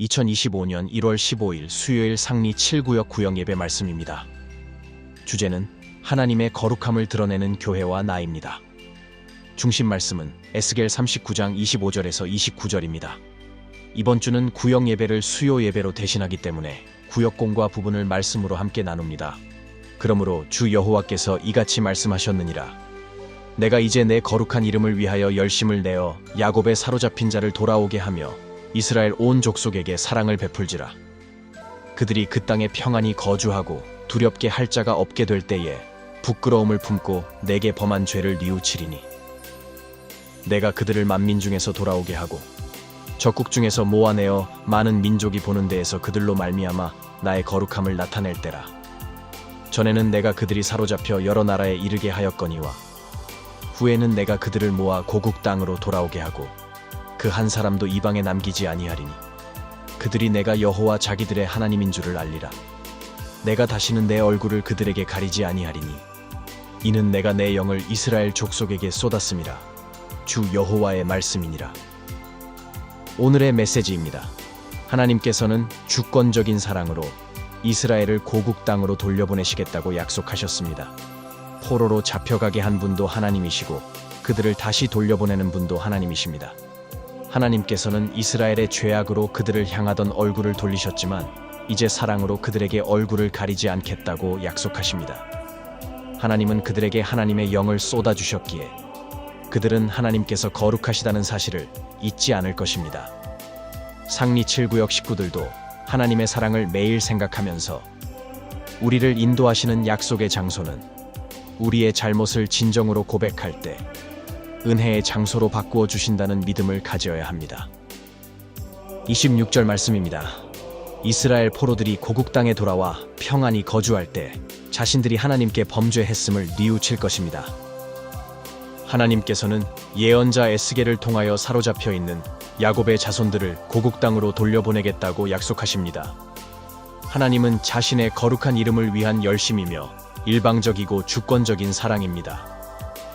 2025년 1월 15일 수요일 상리 7구역 구역 예배 말씀입니다. 주제는 하나님의 거룩함을 드러내는 교회와 나입니다. 중심 말씀은 에스겔 39장 25절에서 29절입니다. 이번 주는 구역 예배를 수요 예배로 대신하기 때문에 구역공과 부분을 말씀으로 함께 나눕니다. 그러므로 주 여호와께서 이같이 말씀하셨느니라. 내가 이제 내 거룩한 이름을 위하여 열심을 내어 야곱의 사로잡힌 자를 돌아오게 하며 이스라엘 온 족속에게 사랑을 베풀지라. 그들이 그 땅에 평안히 거주하고 두렵게 할 자가 없게 될 때에 부끄러움을 품고 내게 범한 죄를 뉘우치리니. 내가 그들을 만민 중에서 돌아오게 하고 적국 중에서 모아내어 많은 민족이 보는 데에서 그들로 말미암아 나의 거룩함을 나타낼 때라. 전에는 내가 그들이 사로잡혀 여러 나라에 이르게 하였거니와 후에는 내가 그들을 모아 고국 땅으로 돌아오게 하고 그 한 사람도 이방에 남기지 아니하리니. 그들이 내가 여호와 자기들의 하나님인 줄을 알리라. 내가 다시는 내 얼굴을 그들에게 가리지 아니하리니. 이는 내가 내 영을 이스라엘 족속에게 쏟았음이라 주 여호와의 말씀이니라. 오늘의 메시지입니다. 하나님께서는 주권적인 사랑으로 이스라엘을 고국 땅으로 돌려보내시겠다고 약속하셨습니다. 포로로 잡혀가게 한 분도 하나님이시고 그들을 다시 돌려보내는 분도 하나님이십니다. 하나님께서는 이스라엘의 죄악으로 그들을 향하던 얼굴을 돌리셨지만 이제 사랑으로 그들에게 얼굴을 가리지 않겠다고 약속하십니다. 하나님은 그들에게 하나님의 영을 쏟아주셨기에 그들은 하나님께서 거룩하시다는 사실을 잊지 않을 것입니다. 상리 7구역 식구들도 하나님의 사랑을 매일 생각하면서 우리를 인도하시는 약속의 장소는 우리의 잘못을 진정으로 고백할 때 은혜의 장소로 바꾸어 주신다는 믿음을 가져야 합니다. 26절 말씀입니다. 이스라엘 포로들이 고국 땅에 돌아와 평안히 거주할 때 자신들이 하나님께 범죄했음을 뉘우칠 것입니다. 하나님께서는 예언자 에스겔을 통하여 사로잡혀 있는 야곱의 자손들을 고국 땅으로 돌려보내겠다고 약속하십니다. 하나님은 자신의 거룩한 이름을 위한 열심이며 일방적이고 주권적인 사랑입니다.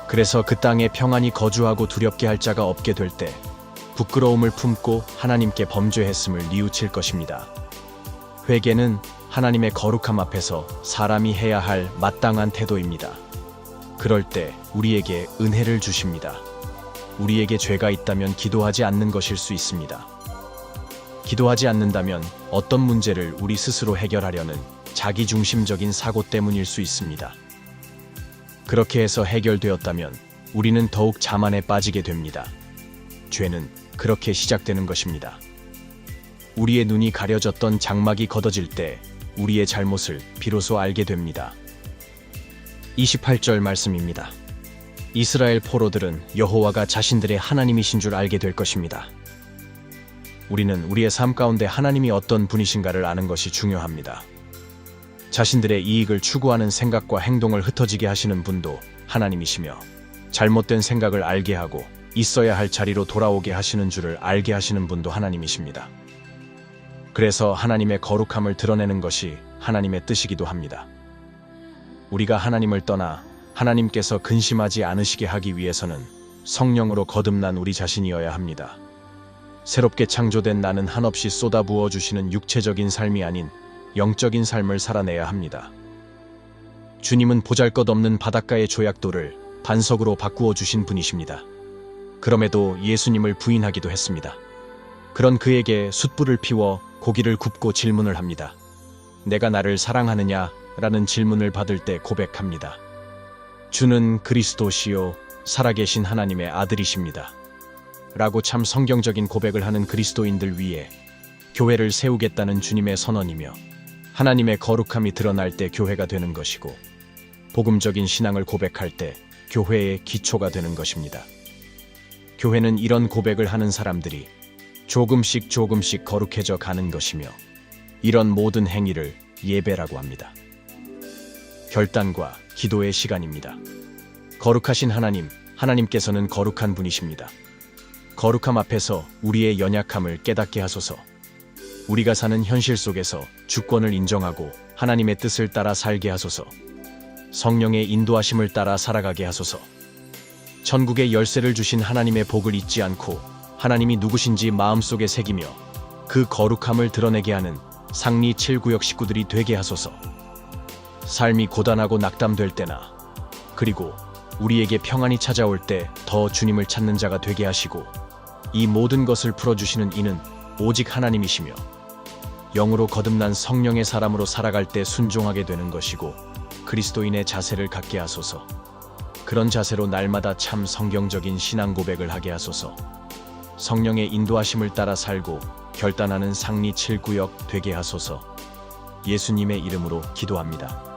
그래서 그 땅에 평안히 거주하고 두렵게 할 자가 없게 될 때 부끄러움을 품고 하나님께 범죄했음을 뉘우칠 것입니다. 회개는 하나님의 거룩함 앞에서 사람이 해야 할 마땅한 태도입니다. 그럴 때 우리에게 은혜를 주십니다. 우리에게 죄가 있다면 기도하지 않는 것일 수 있습니다. 기도하지 않는다면 어떤 문제를 우리 스스로 해결하려는 자기중심적인 사고 때문일 수 있습니다. 그렇게 해서 해결되었다면 우리는 더욱 자만에 빠지게 됩니다. 죄는 그렇게 시작되는 것입니다. 우리의 눈이 가려졌던 장막이 걷어질 때 우리의 잘못을 비로소 알게 됩니다. 28절 말씀입니다. 이스라엘 포로들은 여호와가 자신들의 하나님이신 줄 알게 될 것입니다. 우리는 우리의 삶 가운데 하나님이 어떤 분이신가를 아는 것이 중요합니다. 자신들의 이익을 추구하는 생각과 행동을 흩어지게 하시는 분도 하나님이시며 잘못된 생각을 알게 하고 있어야 할 자리로 돌아오게 하시는 줄을 알게 하시는 분도 하나님이십니다. 그래서 하나님의 거룩함을 드러내는 것이 하나님의 뜻이기도 합니다. 우리가 하나님을 떠나 하나님께서 근심하지 않으시게 하기 위해서는 성령으로 거듭난 우리 자신이어야 합니다. 새롭게 창조된 나는 한없이 쏟아부어 주시는 육체적인 삶이 아닌 영적인 삶을 살아내야 합니다. 주님은 보잘것없는 바닷가의 조약돌을 반석으로 바꾸어 주신 분이십니다. 그럼에도 예수님을 부인하기도 했습니다. 그런 그에게 숯불을 피워 고기를 굽고 질문을 합니다. 내가 나를 사랑하느냐? 라는 질문을 받을 때 고백합니다. 주는 그리스도시요 살아계신 하나님의 아들이십니다. 라고 참 성경적인 고백을 하는 그리스도인들 위해 교회를 세우겠다는 주님의 선언이며 하나님의 거룩함이 드러날 때 교회가 되는 것이고 복음적인 신앙을 고백할 때 교회의 기초가 되는 것입니다. 교회는 이런 고백을 하는 사람들이 조금씩 조금씩 거룩해져 가는 것이며 이런 모든 행위를 예배라고 합니다. 결단과 기도의 시간입니다. 거룩하신 하나님, 하나님께서는 거룩한 분이십니다. 거룩함 앞에서 우리의 연약함을 깨닫게 하소서. 우리가 사는 현실 속에서 주권을 인정하고 하나님의 뜻을 따라 살게 하소서. 성령의 인도하심을 따라 살아가게 하소서. 천국의 열쇠를 주신 하나님의 복을 잊지 않고 하나님이 누구신지 마음속에 새기며 그 거룩함을 드러내게 하는 상리 7구역 식구들이 되게 하소서. 삶이 고단하고 낙담될 때나 그리고 우리에게 평안이 찾아올 때 더 주님을 찾는 자가 되게 하시고 이 모든 것을 풀어주시는 이는 오직 하나님이시며 영으로 거듭난 성령의 사람으로 살아갈 때 순종하게 되는 것이고 그리스도인의 자세를 갖게 하소서. 그런 자세로 날마다 참 성경적인 신앙 고백을 하게 하소서. 성령의 인도하심을 따라 살고 결단하는 상리 7구역 되게 하소서. 예수님의 이름으로 기도합니다.